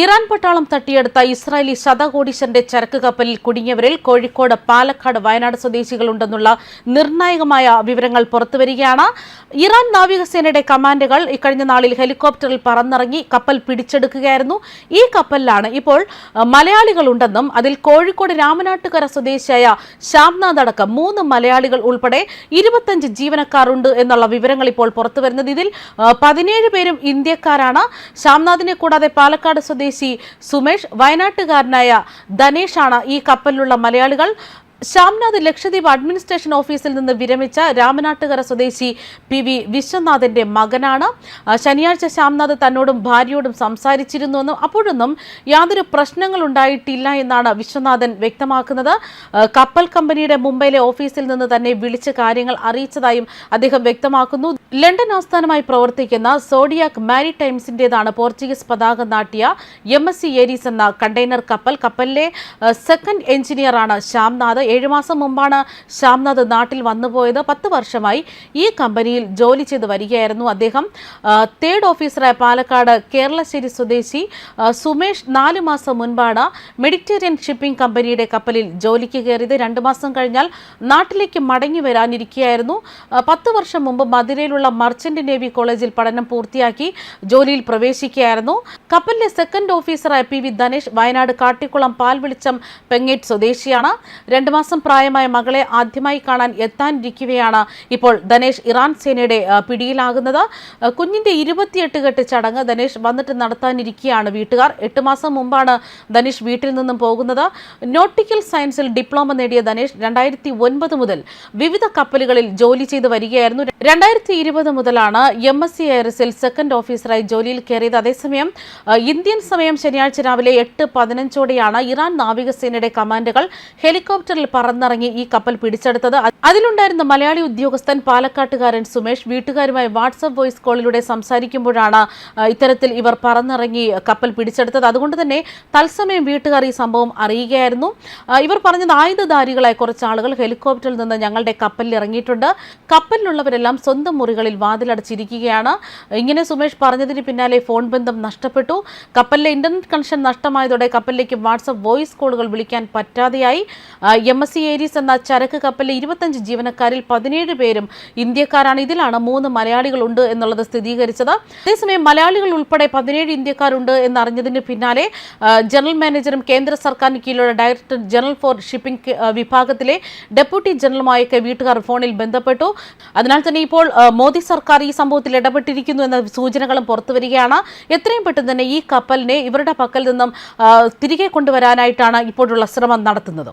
Iran പട്ടാളം തട്ടിയെടുത്ത Israeli ശതകോടീശന്റെ ചരക്ക് കപ്പലിൽ കുടുങ്ങിയവരിൽ കോഴിക്കോട് പാലക്കാട് വയനാട് സ്വദേശികളുണ്ടെന്നുള്ള നിർണായകമായ വിവരങ്ങൾ പുറത്തുവരികയാണ്. ഇറാൻ നാവികസേനയുടെ കമാൻഡുകൾ ഇക്കഴിഞ്ഞ നാളിൽ ഹെലികോപ്റ്ററിൽ പറന്നിറങ്ങി കപ്പൽ പിടിച്ചെടുക്കുകയായിരുന്നു. ഈ കപ്പലിലാണ് ഇപ്പോൾ മലയാളികളുണ്ടെന്നും അതിൽ കോഴിക്കോട് രാമനാട്ടുകര സ്വദേശിയായ ശ്യാംനാഥ് അടക്കം മൂന്ന് മലയാളികൾ ഉൾപ്പെടെ ഇരുപത്തഞ്ച് ജീവനക്കാരുണ്ട് എന്നുള്ള വിവരങ്ങൾ ഇപ്പോൾ പുറത്തുവരുന്നത്. ഇതിൽ പതിനേഴ് പേരും ഇന്ത്യക്കാരാണ്. ശ്യാംനാഥിനെ കൂടാതെ പാലക്കാട് സ്വദേശി സുമേഷ് വയനാട്ടുകാരനായ ധനേഷാണ് ഈ കപ്പലിലുള്ള മലയാളികൾ. ശ്യാംനാഥ് ലക്ഷദ്വീപ് അഡ്മിനിസ്ട്രേഷൻ ഓഫീസിൽ നിന്ന് വിരമിച്ച രാമനാട്ടുകര സ്വദേശി പി വി വിശ്വനാഥിന്റെ മകനാണ്. ശനിയാഴ്ച ശ്യാംനാഥ് തന്നോടും ഭാര്യയോടും സംസാരിച്ചിരുന്നുവെന്നും അപ്പോഴൊന്നും യാതൊരു പ്രശ്നങ്ങൾ ഉണ്ടായിട്ടില്ല എന്നാണ് വിശ്വനാഥൻ വ്യക്തമാക്കുന്നത്. കപ്പൽ കമ്പനിയുടെ മുംബൈയിലെ ഓഫീസിൽ നിന്ന് തന്നെ വിളിച്ച് കാര്യങ്ങൾ അറിയിച്ചതായും അദ്ദേഹം വ്യക്തമാക്കുന്നു. ലണ്ടൻ ആസ്ഥാനമായി പ്രവർത്തിക്കുന്ന സോഡിയാക് മാരിടൈംസിന്റേതാണ് പോർച്ചുഗീസ് പതാക നാട്ടിയ എം എസ് സി എന്ന കണ്ടെയ്നർ കപ്പൽ. കപ്പലിലെ സെക്കൻഡ് എഞ്ചിനീയറാണ് ശ്യാംനാഥ്. ഏഴു മാസം മുമ്പാണ് ശ്യാംനാഥ് നാട്ടിൽ വന്നുപോയത്. പത്ത് വർഷമായി ഈ കമ്പനിയിൽ ജോലി ചെയ്ത് വരികയായിരുന്നു അദ്ദേഹം. തേർഡ് ഓഫീസറായ പാലക്കാട് കേരളശ്ശേരി സ്വദേശി സുമേഷ് നാല് മാസം മുൻപാണ് മെഡിറ്റേറിയൻ ഷിപ്പിംഗ് കമ്പനിയുടെ കപ്പലിൽ ജോലിക്ക് കയറിയത്. രണ്ട് മാസം കഴിഞ്ഞാൽ നാട്ടിലേക്ക് മടങ്ങി വരാനിരിക്കുകയായിരുന്നു പത്ത് വർഷം മുമ്പ് മധുരയിലുള്ള മർച്ചന്റ് നേവി കോളേജിൽ പഠനം പൂർത്തിയാക്കി ജോലിയിൽ പ്രവേശിക്കുകയായിരുന്നു. കപ്പലിലെ സെക്കൻഡ് ഓഫീസറായ പി വി ധനേഷ് വയനാട് കാട്ടിക്കുളം പാൽവിളിച്ചം പെങ്ങേറ്റ് സ്വദേശിയാണ്. രണ്ട് മാസം പ്രായമായ മകളെ ആദ്യമായി കാണാൻ എത്താനിരിക്കുകയാണ് ഇപ്പോൾ ധനേഷ് ഇറാൻ സേനയുടെ പിടിയിലാകുന്നത്. കുഞ്ഞിന്റെ ഇരുപത്തിയെട്ട് കെട്ട് ചടങ്ങ് ധനേഷ് വന്നിട്ട് നടത്താനിരിക്കുകയാണ് വീട്ടുകാർ. എട്ട് മാസം മുമ്പാണ് ധനേഷ് വീട്ടിൽ നിന്നും പോകുന്നത്. നോട്ടിക്കൽ സയൻസിൽ ഡിപ്ലോമ നേടിയ ധനേഷ് രണ്ടായിരത്തി ഒൻപത് മുതൽ വിവിധ കപ്പലുകളിൽ ജോലി ചെയ്ത് വരികയായിരുന്നു. രണ്ടായിരത്തി ഇരുപത് മുതലാണ് എം എസ് സി എയർസിൽ സെക്കൻഡ് ഓഫീസറായി ജോലിയിൽ കയറിയത്. അതേസമയം ഇന്ത്യൻ സമയം ശനിയാഴ്ച രാവിലെ എട്ട് പതിനഞ്ചോടെയാണ് ഇറാൻ നാവികസേനയുടെ കമാൻഡുകൾ ഹെലികോപ്റ്ററിൽ പറന്നിറങ്ങി ഈ കപ്പൽ പിടിച്ചെടുത്തത്. അതിലുണ്ടായിരുന്ന മലയാളി ഉദ്യോഗസ്ഥൻ പാലക്കാട്ടുകാരൻ സുമേഷ്. വീട്ടുകാരുമായി വാട്സപ്പ് വോയിസ് കോളിലൂടെ സംസാരിക്കുമ്പോഴാണ് ഇത്തരത്തിൽ ഇവർ പറന്നിറങ്ങി കപ്പൽ പിടിച്ചെടുത്തത്. അതുകൊണ്ട് തന്നെ തത്സമയം വീട്ടുകാർ ഈ സംഭവം അറിയുകയായിരുന്നു. ഇവർ പറഞ്ഞത് ആയുധധാരികളായ കുറച്ച് ആളുകൾ ഹെലികോപ്റ്ററിൽ നിന്ന് ഞങ്ങളുടെ കപ്പലിൽ ഇറങ്ങിയിട്ടുണ്ട്. കപ്പലിലുള്ളവരെല്ലാം സ്വന്തം മുറികളിൽ വാതിലടച്ചിരിക്കുകയാണ്. ഇങ്ങനെ സുമേഷ് പറഞ്ഞതിന് പിന്നാലെ ഫോൺ ബന്ധം നഷ്ടപ്പെട്ടു. കപ്പലിലെ ഇന്റർനെറ്റ് കണക്ഷൻ നഷ്ടമായതോടെ കപ്പലിലേക്ക് വാട്സപ്പ് വോയിസ് കോളുകൾ വിളിക്കാൻ പറ്റാതെയായി. എം എസ് സി ഏരീസ് എന്ന ചരക്ക് കപ്പലിലെ ഇരുപത്തഞ്ച് ജീവനക്കാരിൽ പതിനേഴ് പേരും ഇന്ത്യക്കാരാണ്. ഇതിലാണ് മൂന്ന് മലയാളികളുണ്ട് എന്നുള്ളത് സ്ഥിരീകരിച്ചത്. അതേസമയം മലയാളികൾ ഉൾപ്പെടെ പതിനേഴ് ഇന്ത്യക്കാരുണ്ട് എന്നറിഞ്ഞതിന് പിന്നാലെ ജനറൽ മാനേജറും കേന്ദ്ര സർക്കാരിന് കീഴിലുള്ള ഡയറക്ടർ ജനറൽ ഫോർ ഷിപ്പിംഗ് വിഭാഗത്തിലെ ഡെപ്യൂട്ടി ജനറലുമായൊക്കെ വീട്ടുകാർ ഫോണിൽ ബന്ധപ്പെട്ടു. അതിനാൽ തന്നെ ഇപ്പോൾ മോദി സർക്കാർ ഈ സംഭവത്തിൽ ഇടപെട്ടിരിക്കുന്നു എന്ന സൂചനകളും പുറത്തുവരികയാണ് എത്രയും പെട്ടെന്ന് തന്നെ ഈ കപ്പലിനെ ഇവരുടെ പക്കൽ നിന്നും തിരികെ കൊണ്ടുവരാനായിട്ടാണ് ഇപ്പോഴുള്ള ശ്രമം നടത്തുന്നത്.